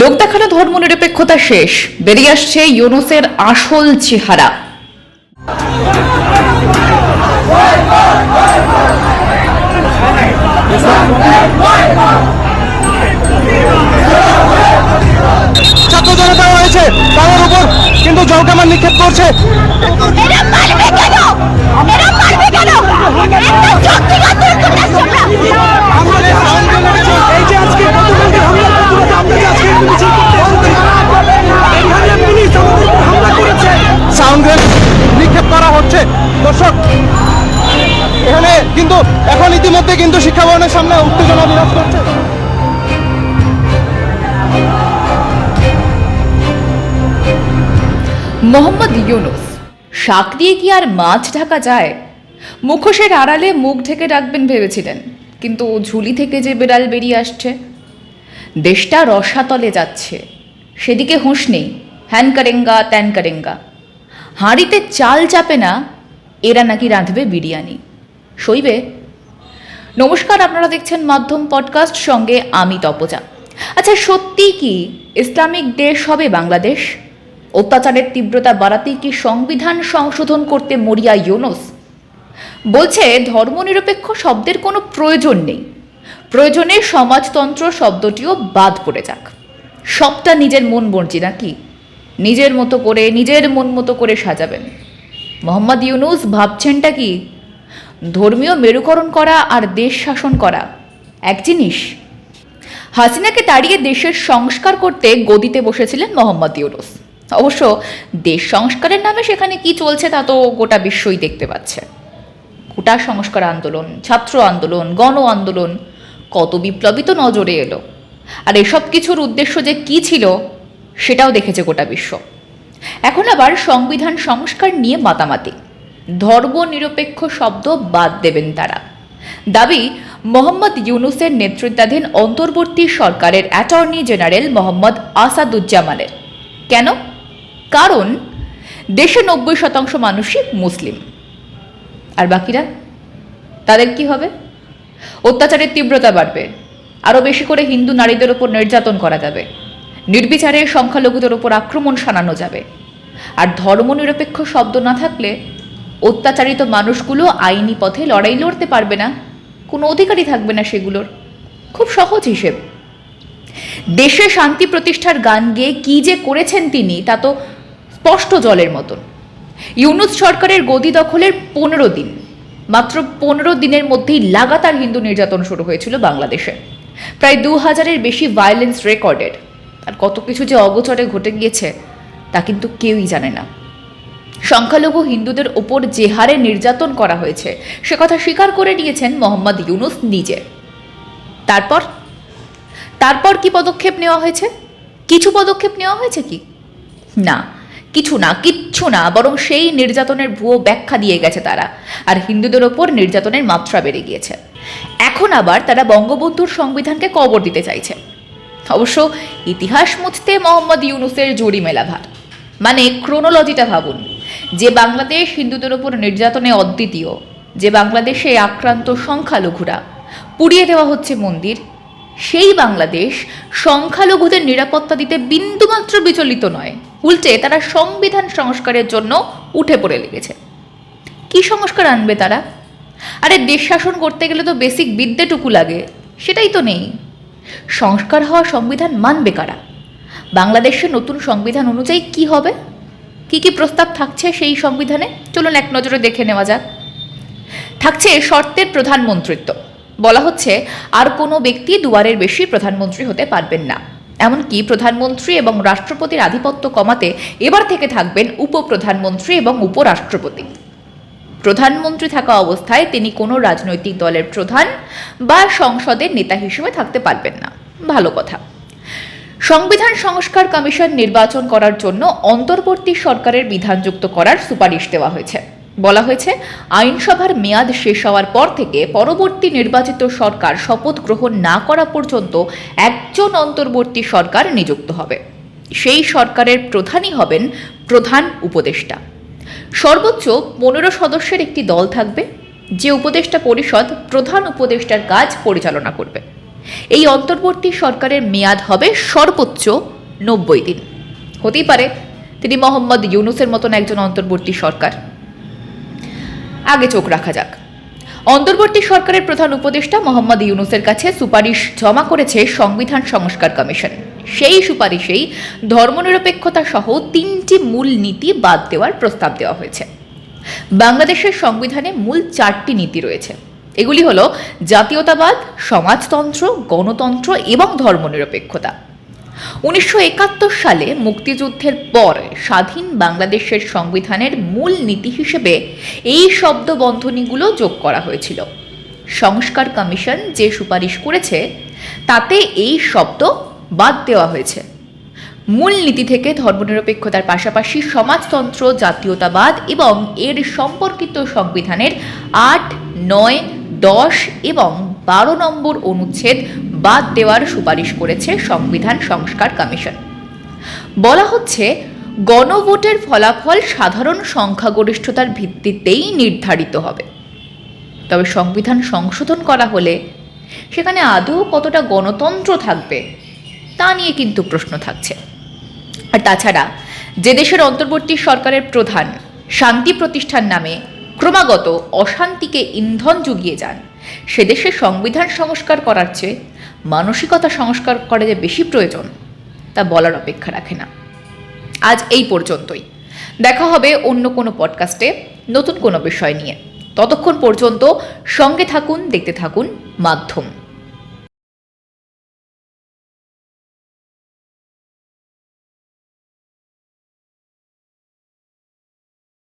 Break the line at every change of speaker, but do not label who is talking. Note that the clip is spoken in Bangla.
লোক দেখানো ধর্মনিরপেক্ষতা শেষ। বেরিয়ে আসছে ইউনুসের আসল চেহারা।
ছাত্র জনতা রয়েছে তাদের উপর কিন্তু জলকামান নিক্ষেপ করছে। কিন্তু এখন ইতিমধ্যে কিন্তু শিক্ষা ভবনের সামনে উত্তেজনা বিরাজ করছে।
মোহাম্মদ ইউনুস, শাক দিয়ে কি আর মাছ ঢাকা যায়? মুখোশের আড়ালে মুখ ঢেকে রাখবেন ভেবেছিলেন, কিন্তু ঝুলি থেকে যে বেড়াল বেরিয়ে আসছে। দেশটা রসাতলে যাচ্ছে, সেদিকে হুঁশ নেই, হ্যান কারেঙ্গা, ত্যান কারেঙ্গা। হাঁড়িতে চাল চাপে না, এরা নাকি রাঁধবে বিরিয়ানি। সইবে নমস্কার, আপনারা দেখছেন মাধ্যম পডকাস্ট, সঙ্গে আমি তপজা। আচ্ছা সত্যি কি ইসলামিক দেশ হবে বাংলাদেশ? অত্যাচারের তীব্রতা বাড়াতেই কি সংবিধান সংশোধন করতে মরিয়া ইউনুস? বলছে, ধর্মনিরপেক্ষ শব্দের কোনো প্রয়োজন নেই। প্রয়োজনে সমাজতন্ত্র শব্দটিও বাদ পড়ে যাক। সবটা নিজের মন মর্জি নাকি? নিজের মতো করে, নিজের মন মতো করে সাজাবেন। মোহাম্মদ ইউনুস ভাবছেনটা কি? ধর্মীয় মেরুকরণ করা আর দেশ শাসন করা, এক জিনিস। হাসিনাকে তাড়িয়ে দেশের সংস্কার করতে গদিতে বসেছিলেন মোহাম্মদ ইউনুস। অবশ্য দেশ সংস্কারের নামে সেখানে কি চলছে তা তো গোটা বিশ্বই দেখতে পাচ্ছে। গোটা সংস্কার আন্দোলন, ছাত্র আন্দোলন, গণ আন্দোলন, কত বিপ্লবী তো নজরে এলো। আর এসব কিছুর উদ্দেশ্য যে কি ছিল, সেটাও দেখেছে গোটা বিশ্ব। এখন আবার সংবিধান সংস্কার নিয়ে মাতামাতি। ধর্মনিরপেক্ষ শব্দ বাদ দেবেন তারা। দাবি, মোহাম্মদ ইউনুসের নেতৃত্বাধীন অন্তর্বর্তী সরকারের অ্যাটর্নি জেনারেল মোহাম্মদ আসাদুজ্জামানের। কেন? কারণ, দেশে নব্বই শতাংশ মানুষই মুসলিম। আর বাকিরা? তাদের কি হবে? অত্যাচারের তীব্রতা বাড়বে। আরও বেশি করে হিন্দু নারীদের ওপর নির্যাতন করা যাবে। নির্বিচারে সংখ্যালঘুদের ওপর আক্রমণ শানানো যাবে। আর ধর্মনিরপেক্ষ শব্দ না থাকলে অত্যাচারিত মানুষগুলো আইনি পথে লড়াই লড়তে পারবে না। কোনো অধিকারই থাকবে না সেগুলোর। খুব সহজ হিসেব। দেশে শান্তি প্রতিষ্ঠার গান গেয়ে কী যে করেছেন তিনি, তা তো স্পষ্ট জলের মতন। ইউনুস সরকারের গদি দখলের পনেরো দিন। মাত্র পনেরো দিনের মধ্যেই লাগাতার হিন্দু নির্যাতন শুরু হয়েছিল বাংলাদেশে। প্রায় দু হাজারের বেশি ভায়োলেন্স রেকর্ডেড আর কত কিছু যে অগোচরে ঘটে গিয়েছে, তা কিন্তু কেউই জানে না। সংখ্যালঘু হিন্দুদের ওপর যে হারে নির্যাতন করা হয়েছে, সে কথা স্বীকার করে নিয়েছেন মোহাম্মদ ইউনুস নিজে। তারপর? তারপর কি পদক্ষেপ নেওয়া হয়েছে? কিছু পদক্ষেপ নেওয়া হয়েছে কি? না, কিছু না, কিচ্ছু না, বরং সেই নির্যাতনের ভুয়ো ব্যাখ্যা দিয়ে গেছে তারা, আর হিন্দুদের ওপর নির্যাতনের মাত্রা বেড়ে গিয়েছে। এখন আবার তারা বঙ্গবন্ধুর সংবিধানকে কবর দিতে চাইছে। অবশ্য ইতিহাস মুছতে মোহাম্মদ ইউনুসের জুড়ি মেলা ভার মানে ক্রোনোলজিটা ভাবুন। যে বাংলাদেশ হিন্দুদের ওপর নির্যাতনে অদ্বিতীয়, যে বাংলাদেশে আক্রান্ত সংখ্যালঘুরা। পুড়িয়ে দেওয়া হচ্ছে মন্দির। সেই বাংলাদেশ সংখ্যালঘুদের নিরাপত্তা দিতে বিন্দুমাত্র বিচলিত নয়। উল্টে তারা সংবিধান সংস্কারের জন্য উঠে পড়ে লেগেছে। কি সংস্কার আনবে তারা? আরে দেশ শাসন করতে গেলে তো বেসিক বিদ্যেটুকু লাগে, সেটাই তো নেই। সংস্কার হওয়া সংবিধান মানবে কারা? বাংলাদেশের নতুন সংবিধান অনুযায়ী কি হবে? কি কি প্রস্তাব থাকছে সেই সংবিধানে? চলুন এক নজরে দেখে নেওয়া যাক। থাকছে শর্তের প্রধানমন্ত্রিত্ব। বলা হচ্ছে, আর কোনো ব্যক্তি দুয়ারের বেশি প্রধানমন্ত্রী হতে পারবেন না। এমনকি প্রধানমন্ত্রী এবং রাষ্ট্রপতির আধিপত্য কমাতে এবার থেকে থাকবেন উপপ্রধানমন্ত্রী এবং উপরাষ্ট্রপতি। প্রধানমন্ত্রী থাকা অবস্থায় তিনি কোনো রাজনৈতিক দলের প্রধান বা সংসদের নেতা হিসেবে থাকতে পারবেন না। ভালো কথা। সংবিধান সংস্কার কমিশন নির্বাচন করার জন্য অন্তর্বর্তী সরকারের বিধানযুক্ত করার সুপারিশ দেওয়া হয়েছে। বলা হয়েছে, আইনসভার মেয়াদ শেষ হওয়ার পর থেকে পরবর্তী নির্বাচিত সরকার শপথ গ্রহণ না করা পর্যন্ত একজন অন্তর্বর্তী সরকার নিযুক্ত হবে। সেই সরকারের প্রধানই হবেন প্রধান উপদেষ্টা। সর্বোচ্চ পনেরো সদস্যের একটি দল থাকবে, যে উপদেষ্টা পরিষদ প্রধান উপদেষ্টার কাজ পরিচালনা করবে। এই অন্তর্বর্তী সরকারের মেয়াদ হবে সর্বোচ্চ নব্বই দিন। হতেই পারে তিনি মোহাম্মদ ইউনুসের মতন একজন অন্তর্বর্তী সরকার। আগে চোখ রাখা যাক। অন্তর্বর্তী সরকারের প্রধান উপদেষ্টা মোহাম্মদ ইউনুসের কাছে সুপারিশ জমা করেছে সংবিধান সংস্কার কমিশন। সেই সুপারিশেই ধর্মনিরপেক্ষতা সহ তিনটি মূল নীতি বাদ দেওয়ার প্রস্তাব দেওয়া হয়েছে। বাংলাদেশের সংবিধানে মূল চারটি নীতি রয়েছে। এগুলি হলো জাতীয়তাবাদ, সমাজতন্ত্র, গণতন্ত্র এবং ধর্মনিরপেক্ষতা। উনিশশো একাত্তর সালে মুক্তিযুদ্ধের পর স্বাধীন বাংলাদেশের সংবিধানের মূল নীতি হিসেবে এই শব্দবন্ধনীগুলো যোগ করা হয়েছিল। সংস্কার কমিশন যে সুপারিশ করেছে, তাতে এই শব্দ বাদ দেওয়া হয়েছে। মূল নীতি থেকে ধর্মনিরপেক্ষতার পাশাপাশি সমাজতন্ত্র, জাতীয়তাবাদ এবং এর সম্পর্কিত সংবিধানের আট, নয় দশ এবং বারো নম্বর অনুচ্ছেদ বাদ দেওয়ার সুপারিশ করেছে সংবিধান সংস্কার কমিশন। বলা হচ্ছে, গণভোটের ফলাফল সাধারণ সংখ্যাগরিষ্ঠতার ভিত্তিতেই নির্ধারিত হবে। তবে সংবিধান সংশোধন করা হলে সেখানে আদৌ কতটা গণতন্ত্র থাকবে, তা নিয়ে কিন্তু প্রশ্ন থাকছে। আর তাছাড়া, যে দেশের অন্তর্বর্তী সরকারের প্রধান শান্তি প্রতিষ্ঠান নামে ক্রমাগত অশান্তিকে ইন্ধন জুগিয়ে যান সে দেশে সংবিধান সংস্কার করার চেয়ে মানসিকতা সংস্কার করা যে বেশি প্রয়োজন, তা বলার অপেক্ষা রাখে না। আজ এই পর্যন্তই। দেখা হবে অন্য কোনো পডকাস্টে নতুন কোনো বিষয় নিয়ে। ততক্ষণ পর্যন্ত সঙ্গে থাকুন, দেখতে থাকুন, মাধ্যম।